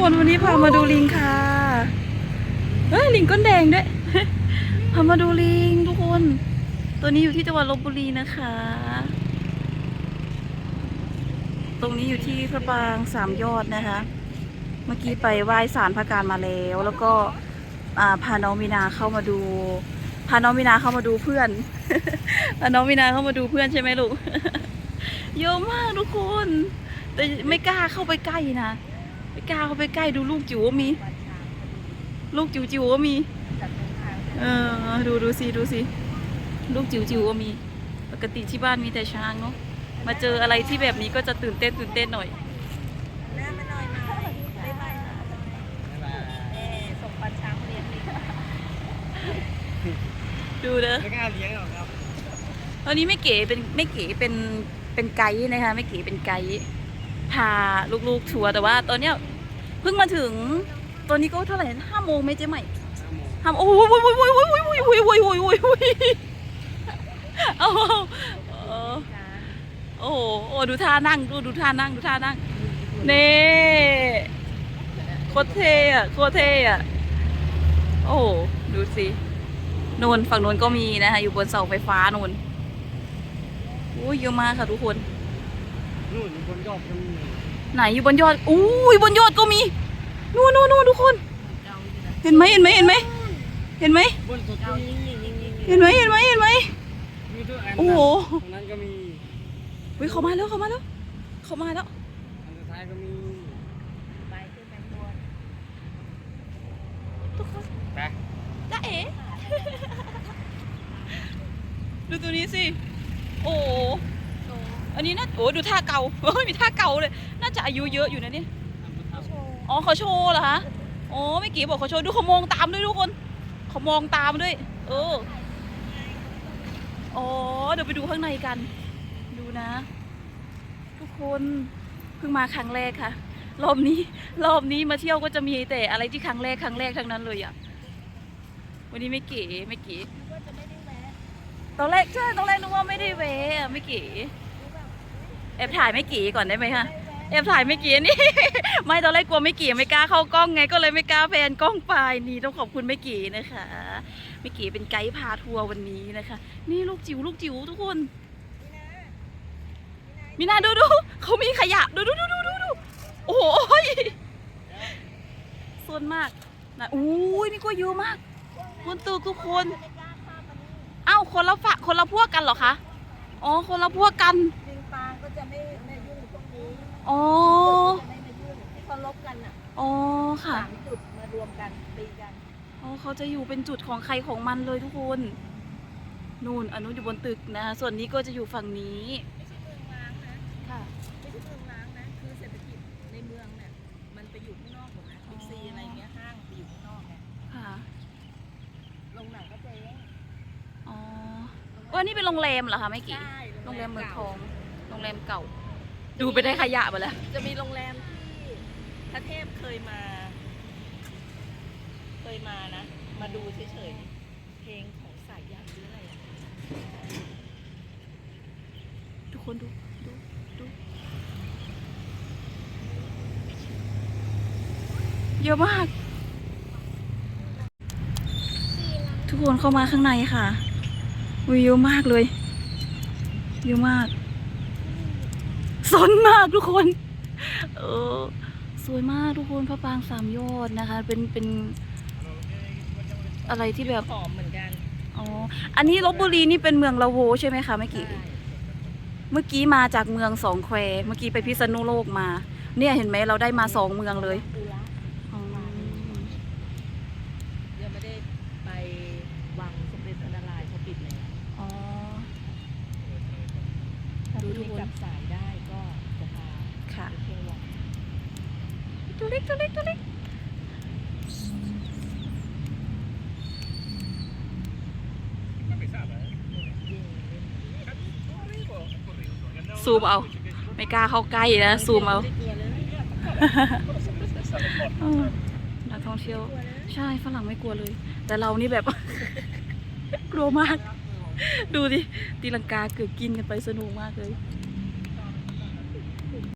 คนวันนี้พามาดูลิงค่ะ เฮ้ยลิงก้นแดงด้วย พามาดูลิงทุกคน ตัวนี้อยู่ที่จังหวัดลบบุรีนะคะ ตรงนี้อยู่ที่พระปรางสามยอดนะคะ เมื่อกี้ไปไหว้ศาลพระการมาแล้ว แล้วก็พาน้องมีนาเข้ามาดู พาน้องมีนาเข้ามาดูเพื่อน พาน้องมีนาเข้ามาดูเพื่อนใช่ไหมลูก เยอะมากทุกคน แต่ไม่กล้าเข้าไปใกล้นะ กล้าเข้าไปใกล้ดูลูกจิ๋วก็มี ลูกจิ๋วจิ๋วก็มี เออดูดูสิดูสิลูกจิ๋วจิ๋วก็มี ปกติที่บ้านมีแต่ช้างเนาะมาเจออะไรที่แบบนี้ก็จะตื่นเต้นตื่นเต้นหน่อยแม่มาหน่อยนะบ๊ายบายนะเอ่อส่งปันช้างเรียนนี่ดูเด้อไม่กล้าเลี้ยงหรอกครับตอนนี้ไม่เก๋เป็นไม่เก๋เป็นเป็นไกด์นะคะไม่เก๋เป็นไกด์พาลูกๆทัวร์แต่ว่าตอนเนี้ย เพิ่งมาถึงตอนนี้ก็เท่าไหร่ห้าโมงไหมเจ๊ใหม่ห้าโมงโอ้ยโอ้ยโอ้ยโอ้ยโอ้ยโอ้ยโอ้ยโอ้ยโอ้ยโอ้ยโอ้ยโอ้ยเอาเออโอ้โหโอ้ดูท่านั่งดูดูท่านั่งดูท่านั่งเน่โคตรเท่อะโคตรเท่อะโอ้โหดูสิโนนฝั่งโนนก็มีนะคะอยู่บนเสาไฟฟ้าโนนโอ้ยเยอะมากค่ะทุกคนนู่นอยู่บนยอดก็มี ไหนอยู่บนยอดอู้ยบนยอดก็มีนู่นนู่นนู่นทุกคน เห็นไหมเห็นไหมเห็นไหมเห็นไหมบนสุดก็มีเห็นไหมเห็นไหมเห็นไหมมีทุกอันโอ้โหตรงนั้นก็มีเฮ้ยเขามาแล้วเขามาแล้วเขามาแล้วอันสุดท้ายก็มีไปขึ้นไปบนทุกคนไปจ้าเอ๋ดูตัวนี้สิโอ้โห อันนี้น่าโอ้ดูท่าเกาเฮ้ยมีท่าเกาเลย น่าจะอายุเยอะอยู่นะเนี่ยโชว์อ๋อเขาโชว์เหรอคะอ๋อไม่กี่บอกเขาโชว์ดูเขามองตามด้วยทุกคนเขามองตามด้วย เอออ๋อเดี๋ยวไปดูข้างในกัน ดูนะ ทุกคนเพิ่งมาครั้งแรกค่ะ รอบนี้ รอบนี้มาเที่ยวก็จะมีแต่อะไรที่ครั้งแรกครั้งแรกทั้งนั้นเลยอะวันนี้ไม่เก๋ไม่เก๋ว่าจะไม่ได้แวะตอนแรกใช่ตอนแรกนึกว่าไม่ได้แวะอะไม่เก๋ แอบถ่ายไม่เก๋ก่อนได้ไหมคะแอบถ่ายไม่กี่นี่ ไม่ตอนแรกกลัวไม่กี่ไม่กล้าเข้ากล้องไงก็เลยไม่กล้าแพนกล้องไปนี่ต้องขอบคุณไม่กี่นะคะไม่กี่เป็นไกด์พาทัวร์วันนี้นะคะ นี่ลูกจิ๋วลูกจิ๋วทุกคนมีนาดูดูเขามีขยะดูดูดูดูดูดูโอ้โหยโซนมากนะอุ้ยนี่ก็เยอะมากบนตึกทุกคนไม่กล้าข้ามมานี่เอ้าคนละฝะคนละพวกกันเหรอคะอ๋อคนละพวกกัน จะไม่ไม่ยุ่งตรงนี้อ๋อ จะไม่มายุ่งที่เขาลบกันอะอ๋อค่ะ สามจุดมารวมกันตีกันอ๋อเขาจะอยู่เป็นจุดของใครของมันเลยทุกคน นู่นอันนู้นอยู่บนตึกนะส่วนนี้ก็จะอยู่ฝั่งนี้ ไม่ใช่เมืองล้างนะค่ะไม่ใช่เมืองล้างนะคือเศรษฐกิจในเมืองเนี่ยมันไปอยู่ข้างนอกหมดนะบิ๊กซีอะไรเงี้ยห้างไปอยู่ข้างนอกไงค่ะ โรงหนังก็เจ๊งอ๋อว่านี่เป็นโรงแรมเหรอคะไม่กี่ ใช่โรงแรมเมืองทอง โรงแรมเก่า ดูไปได้ขยะหมดแล้ว จะมีโรงแรมที่พระเทพเคยมา เคยมานะ มาดูเฉยๆ เพลงของสายยันหรืออะไรอะทุกคนดู ดูดูเยอะมาก ทุกคนเข้ามาข้างในค่ะวิเยอะมากเลยเยอะมาก สนมากทุกคน เออ สวยมากทุกคนพระปรางสามยอดนะคะ เป็นเป็นอะไรที่แบบหอมเหมือนกัน อ๋อ อันนี้ลบบุรีนี่เป็นเมืองละโวใช่ไหมคะเมื่อกี้ใช่เมื่อกี้มาจากเมืองสองแคว เมื่อกี้ไปพิษณุโลกมา เนี่ยเห็นไหมเราได้มาสองเมืองเลยดูละอ๋อยังไม่ได้ไปวังสมเด็จพระนารายณ์เขาปิดแล้วอ๋อถ้าดูดูทุกคนกลับสายได้ก็จะพา ค่ะ ไปเที่ยววัง ตัวเล็กตัวเล็กตัวเล็กซูมเอา ไม่กล้าเข้าใกล้นะซูมเอานักท่องเที่ยว ใช่ฝรั่งไม่กลัวเลย แต่เรานี่แบบ กลัวมาก ดูดิตีลังกาเกิดกินกันไปสนุกมากเลย